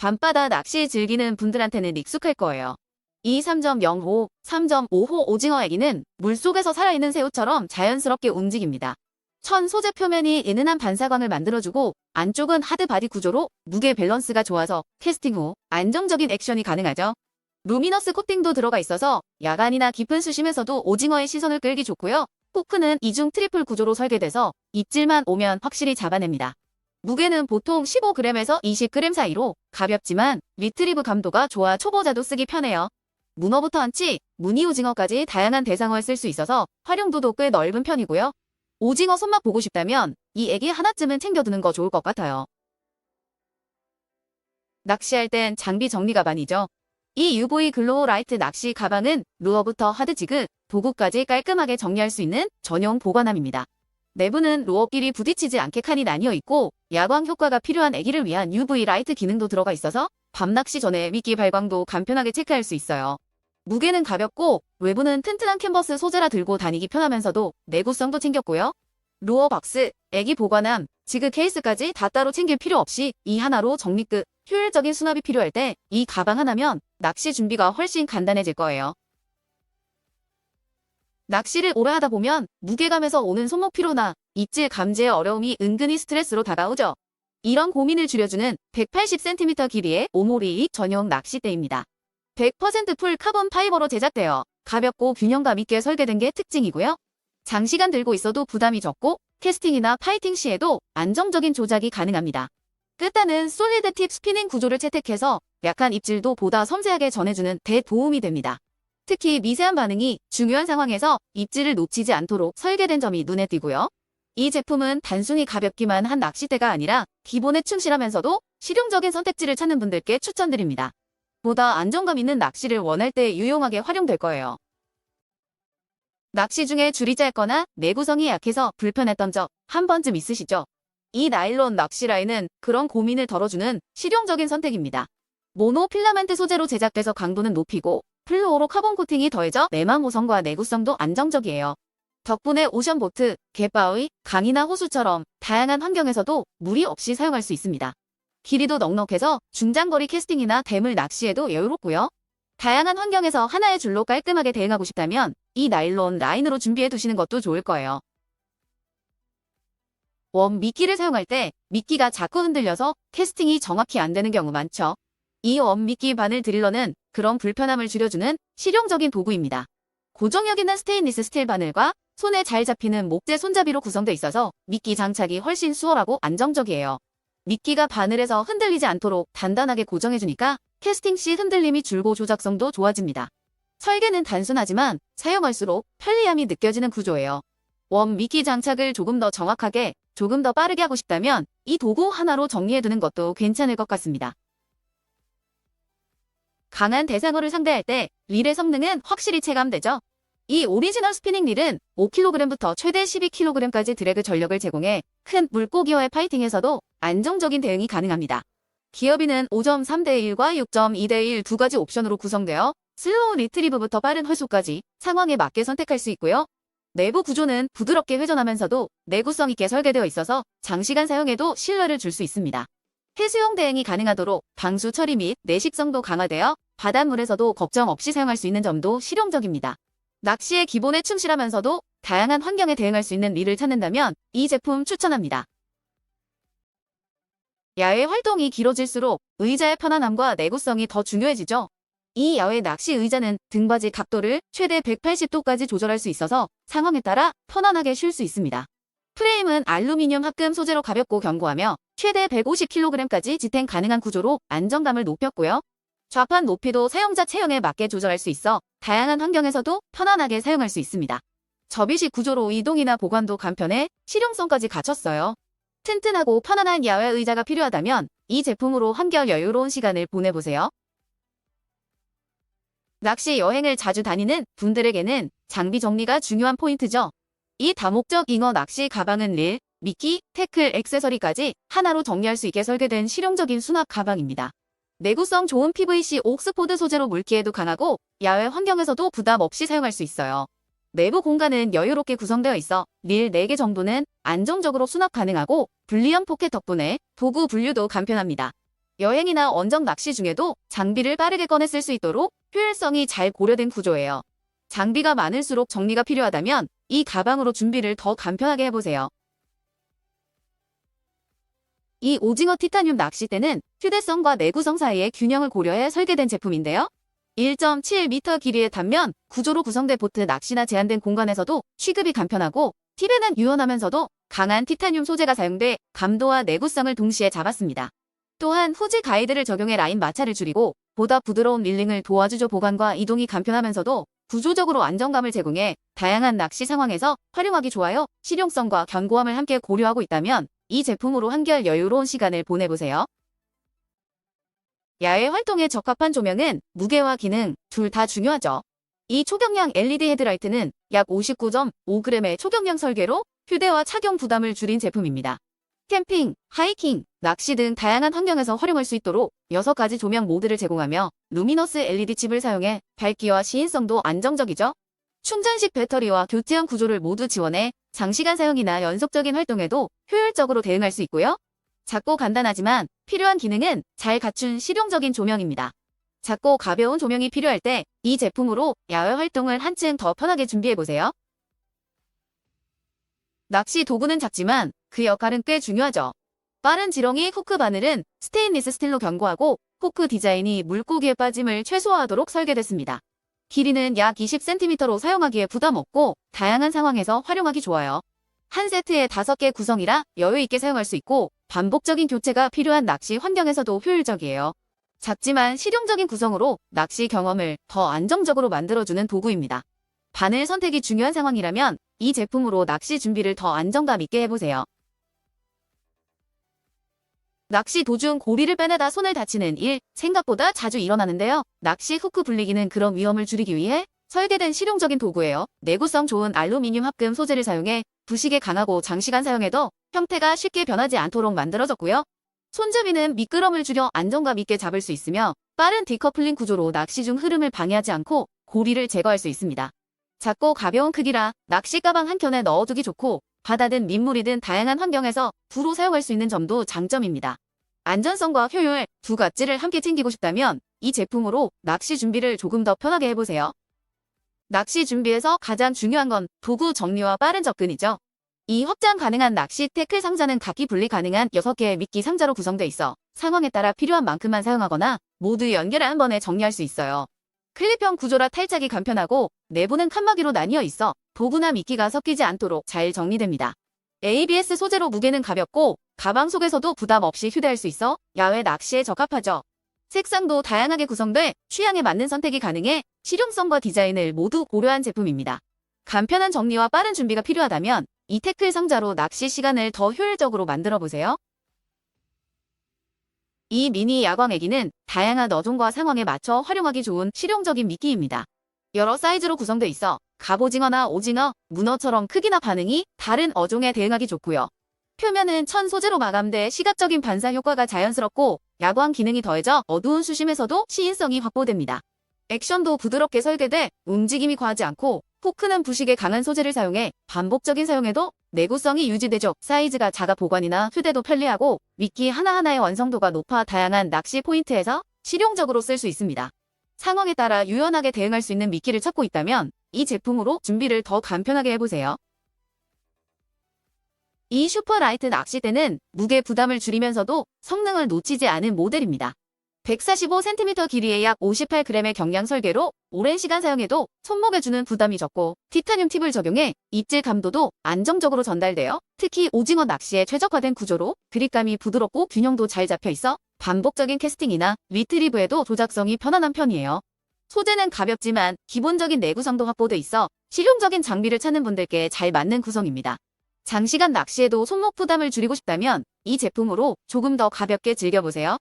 밤바다 낚시 즐기는 분들한테는 익숙할 거예요. 이 3.05, 3.5호 오징어 애기는 물속에서 살아있는 새우처럼 자연스럽게 움직입니다. 천 소재 표면이 은은한 반사광을 만들어주고 안쪽은 하드 바디 구조로 무게 밸런스가 좋아서 캐스팅 후 안정적인 액션이 가능하죠. 루미너스 코팅도 들어가 있어서 야간이나 깊은 수심에서도 오징어의 시선을 끌기 좋고요. 포크는 이중 트리플 구조로 설계돼서 입질만 오면 확실히 잡아냅니다. 무게는 보통 15g에서 20g 사이로 가볍지만 리트리브 감도가 좋아 초보자도 쓰기 편해요. 문어부터 한치, 무늬 오징어까지 다양한 대상어에 쓸 수 있어서 활용도도 꽤 넓은 편이고요. 오징어 손맛 보고 싶다면 이 애기 하나쯤은 챙겨두는 거 좋을 것 같아요. 낚시할 땐 장비 정리 가방이죠. 이 UV 글로우 라이트 낚시 가방은 루어부터 하드지그, 도구까지 깔끔하게 정리할 수 있는 전용 보관함입니다. 내부는 루어끼리 부딪히지 않게 칸이 나뉘어 있고 야광 효과가 필요한 애기를 위한 UV 라이트 기능도 들어가 있어서 밤낚시 전에 미끼 발광도 간편하게 체크할 수 있어요. 무게는 가볍고 외부는 튼튼한 캔버스 소재라 들고 다니기 편하면서도 내구성도 챙겼고요. 루어 박스, 애기 보관함, 지그 케이스까지 다 따로 챙길 필요 없이 이 하나로 정리 끝. 효율적인 수납이 필요할 때 이 가방 하나면 낚시 준비가 훨씬 간단해질 거예요. 낚시를 오래 하다 보면 무게감에서 오는 손목 피로나 입질 감지의 어려움이 은근히 스트레스로 다가오죠. 이런 고민을 줄여주는 180cm 길이의 오모리 전용 낚싯대입니다. 100%풀 카본 파이버로 제작되어 가볍고 균형감 있게 설계된 게 특징이고요. 장시간 들고 있어도 부담이 적고 캐스팅이나 파이팅 시에도 안정적인 조작이 가능합니다. 끝단은 솔리드 팁 스피닝 구조를 채택해서 약한 입질도 보다 섬세하게 전해주는 대도움이 됩니다. 특히 미세한 반응이 중요한 상황에서 입질을 놓치지 않도록 설계된 점이 눈에 띄고요. 이 제품은 단순히 가볍기만 한 낚싯대가 아니라 기본에 충실하면서도 실용적인 선택지를 찾는 분들께 추천드립니다. 보다 안정감 있는 낚시를 원할 때 유용하게 활용될 거예요. 낚시 중에 줄이 짧거나 내구성이 약해서 불편했던 적 한 번쯤 있으시죠? 이 나일론 낚시 라인은 그런 고민을 덜어주는 실용적인 선택입니다. 모노 필라멘트 소재로 제작돼서 강도는 높이고 플루오로 카본 코팅이 더해져 내막 모성과 내구성도 안정적이에요. 덕분에 오션보트, 갯바위, 강이나 호수처럼 다양한 환경에서도 무리 없이 사용할 수 있습니다. 길이도 넉넉해서 중장거리 캐스팅이나 대물 낚시에도 여유롭고요. 다양한 환경에서 하나의 줄로 깔끔하게 대응하고 싶다면 이 나일론 라인으로 준비해 두시는 것도 좋을 거예요. 원 미끼를 사용할 때 미끼가 자꾸 흔들려서 캐스팅이 정확히 안 되는 경우 많죠. 이원 미끼 바늘 드릴러는 그런 불편함을 줄여주는 실용적인 도구입니다. 고정력 있는 스테인리스 스틸 바늘과 손에 잘 잡히는 목재 손잡이로 구성되어 있어서 미끼 장착이 훨씬 수월하고 안정적이에요. 미끼가 바늘에서 흔들리지 않도록 단단하게 고정해주니까 캐스팅 시 흔들림이 줄고 조작성도 좋아집니다. 설계는 단순하지만 사용할수록 편리함이 느껴지는 구조예요. 원 미끼 장착을 조금 더 정확하게, 조금 더 빠르게 하고 싶다면 이 도구 하나로 정리해두는 것도 괜찮을 것 같습니다. 강한 대상어를 상대할 때 릴의 성능은 확실히 체감되죠. 이 오리지널 스피닝 릴은 5kg부터 최대 12kg까지 드래그 전력을 제공해 큰 물고기와의 파이팅에서도 안정적인 대응이 가능합니다. 기어비는 5.3대 1과 6.2대 1 두 가지 옵션으로 구성되어 슬로우 리트리브부터 빠른 회수까지 상황에 맞게 선택할 수 있고요. 내부 구조는 부드럽게 회전하면서도 내구성 있게 설계되어 있어서 장시간 사용해도 신뢰를 줄 수 있습니다. 해수용 대응이 가능하도록 방수 처리 및 내식성도 강화되어 바닷물에서도 걱정 없이 사용할 수 있는 점도 실용적입니다. 낚시의 기본에 충실하면서도 다양한 환경에 대응할 수 있는 릴을 찾는다면 이 제품 추천합니다. 야외 활동이 길어질수록 의자의 편안함과 내구성이 더 중요해지죠. 이 야외 낚시 의자는 등받이 각도를 최대 180도까지 조절할 수 있어서 상황에 따라 편안하게 쉴 수 있습니다. 프레임은 알루미늄 합금 소재로 가볍고 견고하며 최대 150kg까지 지탱 가능한 구조로 안정감을 높였고요. 좌판 높이도 사용자 체형에 맞게 조절할 수 있어 다양한 환경에서도 편안하게 사용할 수 있습니다. 접이식 구조로 이동이나 보관도 간편해 실용성까지 갖췄어요. 튼튼하고 편안한 야외 의자가 필요하다면 이 제품으로 한결 여유로운 시간을 보내보세요. 낚시 여행을 자주 다니는 분들에게는 장비 정리가 중요한 포인트죠. 이 다목적 잉어 낚시 가방은 릴, 미끼, 태클, 액세서리까지 하나로 정리할 수 있게 설계된 실용적인 수납 가방입니다. 내구성 좋은 PVC 옥스포드 소재로 물기에도 강하고 야외 환경에서도 부담 없이 사용할 수 있어요. 내부 공간은 여유롭게 구성되어 있어 릴 4개 정도는 안정적으로 수납 가능하고 분리형 포켓 덕분에 도구 분류도 간편합니다. 여행이나 원정 낚시 중에도 장비를 빠르게 꺼내 쓸 수 있도록 효율성이 잘 고려된 구조예요. 장비가 많을수록 정리가 필요하다면 이 가방으로 준비를 더 간편하게 해보세요. 이 오징어 티타늄 낚싯대는 휴대성과 내구성 사이의 균형을 고려해 설계된 제품인데요. 1.7m 길이의 단면 구조로 구성된 보트 낚시나 제한된 공간에서도 취급이 간편하고 팁에는 유연하면서도 강한 티타늄 소재가 사용돼 감도와 내구성을 동시에 잡았습니다. 또한 후지 가이드를 적용해 라인 마찰을 줄이고 보다 부드러운 릴링을 도와주죠 보관과 이동이 간편하면서도 구조적으로 안정감을 제공해 다양한 낚시 상황에서 활용하기 좋아요. 실용성과 견고함을 함께 고려하고 있다면 이 제품으로 한결 여유로운 시간을 보내보세요. 야외 활동에 적합한 조명은 무게와 기능 둘 다 중요하죠. 이 초경량 LED 헤드라이트는 약 59.5g의 초경량 설계로 휴대와 착용 부담을 줄인 제품입니다. 캠핑, 하이킹, 낚시 등 다양한 환경에서 활용할 수 있도록 6가지 조명 모드를 제공하며 루미너스 LED 칩을 사용해 밝기와 시인성도 안정적이죠. 충전식 배터리와 교체형 구조를 모두 지원해 장시간 사용이나 연속적인 활동에도 효율적으로 대응할 수 있고요. 작고 간단하지만 필요한 기능은 잘 갖춘 실용적인 조명입니다. 작고 가벼운 조명이 필요할 때 이 제품으로 야외 활동을 한층 더 편하게 준비해보세요. 낚시 도구는 작지만 그 역할은 꽤 중요하죠. 빠른 지렁이 후크 바늘은 스테인리스 스틸로 견고하고 후크 디자인이 물고기의 빠짐을 최소화하도록 설계됐습니다. 길이는 약 20cm로 사용하기에 부담 없고 다양한 상황에서 활용하기 좋아요. 한 세트에 5개 구성이라 여유 있게 사용할 수 있고 반복적인 교체가 필요한 낚시 환경에서도 효율적이에요. 작지만 실용적인 구성으로 낚시 경험을 더 안정적으로 만들어주는 도구입니다. 바늘 선택이 중요한 상황이라면 이 제품으로 낚시 준비를 더 안정감 있게 해보세요. 낚시 도중 고리를 빼내다 손을 다치는 일 생각보다 자주 일어나는데요. 낚시 후크 불리기는 그런 위험을 줄이기 위해 설계된 실용적인 도구예요. 내구성 좋은 알루미늄 합금 소재를 사용해 부식에 강하고 장시간 사용해도 형태가 쉽게 변하지 않도록 만들어졌고요. 손잡이는 미끄럼을 줄여 안정감 있게 잡을 수 있으며 빠른 디커플링 구조로 낚시 중 흐름을 방해하지 않고 고리를 제거할 수 있습니다. 작고 가벼운 크기라 낚시 가방 한 켠에 넣어두기 좋고 바다든 민물이든 다양한 환경에서 부로 사용할 수 있는 점도 장점입니다. 안전성과 효율 두 가지를 함께 챙기고 싶다면 이 제품으로 낚시 준비를 조금 더 편하게 해보세요. 낚시 준비에서 가장 중요한 건 도구 정리와 빠른 접근이죠. 이 확장 가능한 낚시 태클 상자는 각기 분리 가능한 6개의 미끼 상자로 구성돼 있어 상황에 따라 필요한 만큼만 사용하거나 모두 연결해 한 번에 정리할 수 있어요. 클립형 구조라 탈착이 간편하고 내부는 칸막이로 나뉘어 있어 도구나 미끼가 섞이지 않도록 잘 정리됩니다. ABS 소재로 무게는 가볍고 가방 속에서도 부담 없이 휴대할 수 있어 야외 낚시에 적합하죠. 색상도 다양하게 구성돼 취향에 맞는 선택이 가능해 실용성과 디자인을 모두 고려한 제품입니다. 간편한 정리와 빠른 준비가 필요하다면 이 태클 상자로 낚시 시간을 더 효율적으로 만들어 보세요. 이 미니 야광 애기는 다양한 어종과 상황에 맞춰 활용하기 좋은 실용적인 미끼입니다. 여러 사이즈로 구성돼 있어 갑오징어나 오징어, 문어처럼 크기나 반응이 다른 어종에 대응하기 좋고요. 표면은 천 소재로 마감돼 시각적인 반사 효과가 자연스럽고 야광 기능이 더해져 어두운 수심에서도 시인성이 확보됩니다. 액션도 부드럽게 설계돼 움직임이 과하지 않고 포크는 부식에 강한 소재를 사용해 반복적인 사용에도 내구성이 유지되죠. 사이즈가 작아 보관이나 휴대도 편리하고 미끼 하나하나의 완성도가 높아 다양한 낚시 포인트에서 실용적으로 쓸 수 있습니다. 상황에 따라 유연하게 대응할 수 있는 미끼를 찾고 있다면 이 제품으로 준비를 더 간편하게 해보세요. 이 슈퍼라이트 낚싯대는 무게 부담을 줄이면서도 성능을 놓치지 않은 모델입니다. 145cm 길이의 약 58g의 경량 설계로 오랜 시간 사용해도 손목에 주는 부담이 적고 티타늄 팁을 적용해 입질 감도도 안정적으로 전달되어 특히 오징어 낚시에 최적화된 구조로 그립감이 부드럽고 균형도 잘 잡혀 있어 반복적인 캐스팅이나 리트리브에도 조작성이 편안한 편이에요. 소재는 가볍지만 기본적인 내구성도 확보돼 있어 실용적인 장비를 찾는 분들께 잘 맞는 구성입니다. 장시간 낚시에도 손목 부담을 줄이고 싶다면 이 제품으로 조금 더 가볍게 즐겨보세요.